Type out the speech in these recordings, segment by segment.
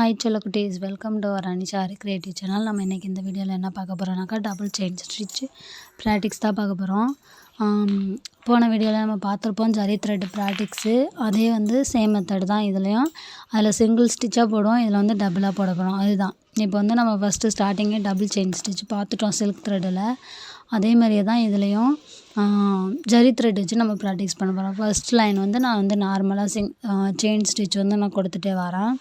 Hi குட்டீஸ் welcome to our Anishari creative channel நம்ம இன்றைக்கி இந்த வீடியோவில் என்ன பார்க்க போகிறோம்னாக்கா டபுள் செயின் ஸ்டிச் ப்ராக்டிக்ஸ் தான் பார்க்க போகிறோம் போன வீடியோவில் நம்ம பார்த்துருப்போம் ஜரி த்ரெட் ப்ராக்டிக்ஸு அதே வந்து சேம் மெத்தட் தான் இதுலேயும். அதில் சிங்கிள் ஸ்டிச்சாக போடுவோம் இதில் வந்து டபுளாக போட போகிறோம் அதுதான். இப்போ வந்து நம்ம ஃபஸ்ட்டு ஸ்டார்டிங்கே டபுள் செயின் ஸ்டிச் பார்த்துட்டோம் சில்க் த்ரெட்டில் அதே மாதிரியே தான் இதுலேயும் ஜரி த்ரெட் வச்சு நம்ம ப்ராக்டிஸ் பண்ண போகிறோம் ஃபர்ஸ்ட் லைன் வந்து நான் வந்து நார்மலாக சிங் செயின் ஸ்டிச் வந்து நான் கொடுத்துட்டே வரேன்.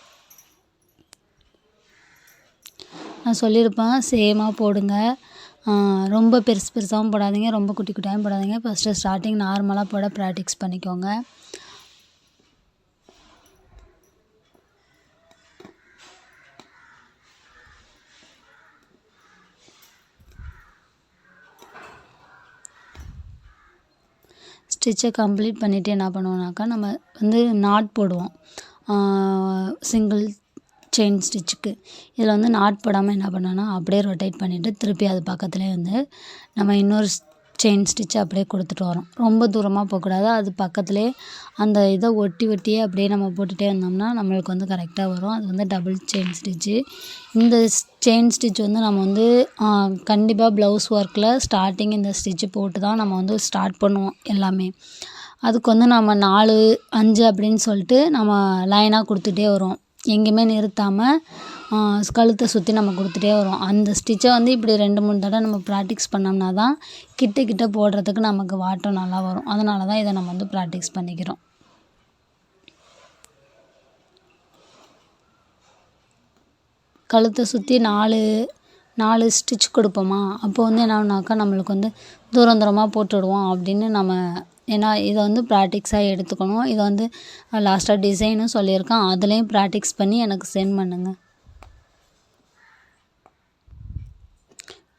நான் சொல்லியிருப்பேன் சேமாக போடுங்க. ரொம்ப பெருசு பெருசாகவும் போடாதீங்க ரொம்ப குட்டி குட்டியாகவும் போடாதீங்க. ஃபஸ்ட்டு ஸ்டார்டிங் நார்மலாக போட ப்ராக்டிஸ் பண்ணிக்கோங்க. ஸ்டிச்சை கம்ப்ளீட் பண்ணிவிட்டு என்ன பண்ணுவோம்னாக்கா நம்ம வந்து நாட் போடுவோம். சிங்கிள் செயின் ஸ்டிச்சுக்கு இதில் வந்து நாட் போடாமல் என்ன பண்ணோன்னா அப்படியே ரொட்டேட் பண்ணிவிட்டு திருப்பி அது பக்கத்துலேயே வந்து நம்ம இன்னொரு செயின் ஸ்டிச் அப்படியே கொடுத்துட்டு வரோம். ரொம்ப தூரமாக போகக்கூடாது. அது பக்கத்துலேயே அந்த இதை ஒட்டி ஒட்டியே அப்படியே நம்ம போட்டுகிட்டே இருந்தோம்னா நம்மளுக்கு வந்து கரெக்டாக வரும். அது வந்து டபுள் செயின் ஸ்டிச்சு இந்த செயின் ஸ்டிச் வந்து நம்ம வந்து கண்டிப்பாக ப்ளவுஸ் ஒர்க்கில் ஸ்டார்டிங் இந்த ஸ்டிச்சு போட்டு தான் நம்ம வந்து ஸ்டார்ட் பண்ணுவோம் எல்லாமே. அதுக்கு வந்து நம்ம நாலு அஞ்சு அப்படின்னு சொல்லிட்டு நம்ம லைனாக கொடுத்துட்டே வரோம். எங்கேயுமே நிறுத்தாமல் கழுத்தை சுற்றி நம்ம கொடுத்துட்டே வரோம் அந்த ஸ்டிச்சை வந்து இப்படி ரெண்டு மூணு தடவை நம்ம ப்ராக்டிக்ஸ் பண்ணோம்னா தான் கிட்ட கிட்ட போடுறதுக்கு நமக்கு வாட்டம் நல்லா வரும். அதனால தான் இதை நம்ம வந்து ப்ராக்டிக்ஸ் பண்ணிக்கிறோம். கழுத்தை சுற்றி நாலு நாலு ஸ்டிச் கொடுப்போமா? அப்போ வந்து என்ன ஆகுனாக்கா நம்மளுக்கு வந்து தூரம் தூரமாக போட்டுவிடுவோம் அப்படின்னு நம்ம ஏன்னா இதை வந்து ப்ராக்டிக்ஸாக எடுத்துக்கணும். இதை வந்து லாஸ்ட்டாக டிசைனும் சொல்லியிருக்கேன். அதுலேயும் ப்ராக்டிக்ஸ் பண்ணி எனக்கு சென்ட் பண்ணுங்கள்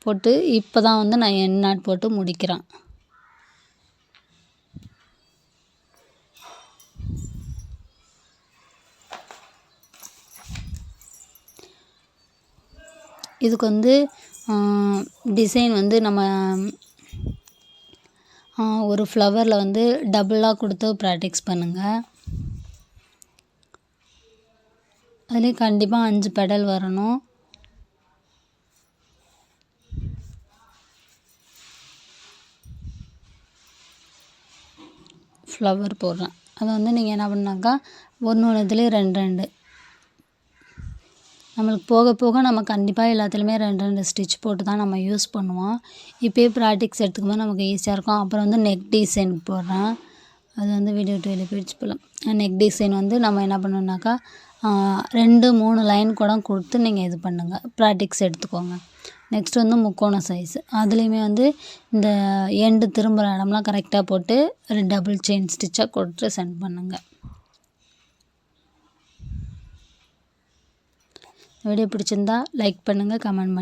போட்டு இப்போ தான் வந்து நான் என் நாட் போட்டு முடிக்கிறேன். இதுக்கு வந்து டிசைன் வந்து நம்ம ஒரு ஃப்ளவரில் வந்து டபுளாக கொடுத்து ப்ராக்டிக்ஸ் பண்ணுங்கள் அதுலேயும் கண்டிப்பாக அஞ்சு பெடல் வரணும். ஃப்ளவர் போடுறேன். அதை வந்து நீங்கள் என்ன பண்ணாக்கா ஒன்று ஒன்று இதுலேயும் ரெண்டு ரெண்டு. நம்மளுக்கு போக போக நம்ம கண்டிப்பாக எல்லாத்துலேயுமே ரெண்டு ரெண்டு ஸ்டிச் போட்டு தான் நம்ம யூஸ் பண்ணுவோம். இப்போயே ப்ராக்டிக்ஸ் எடுத்துக்கும் போது நமக்கு ஈஸியாக இருக்கும். அப்புறம் வந்து நெக் டிசைன் போடுறேன். அது வந்து வீடியோ வெளியே போயிடுச்சு போகலாம் நெக் டிசைன் வந்து நம்ம என்ன பண்ணணுன்னாக்கா ரெண்டு மூணு லைன் கூட கொடுத்து நீங்கள் இது பண்ணுங்கள் ப்ராக்டிக்ஸ் எடுத்துக்கோங்க. நெக்ஸ்ட் வந்து முக்கோண சைஸ் அதுலேயுமே வந்து இந்த எண்டு திரும்புகிற இடம்லாம் கரெக்டாக போட்டு டபுள் செயின் ஸ்டிச்சாக கொடுத்து சென்ட் பண்ணுங்கள் வீடியோ பிடிச்சிருந்தா லைக் பண்ணுங்கள் கமெண்ட் பண்ணுங்கள்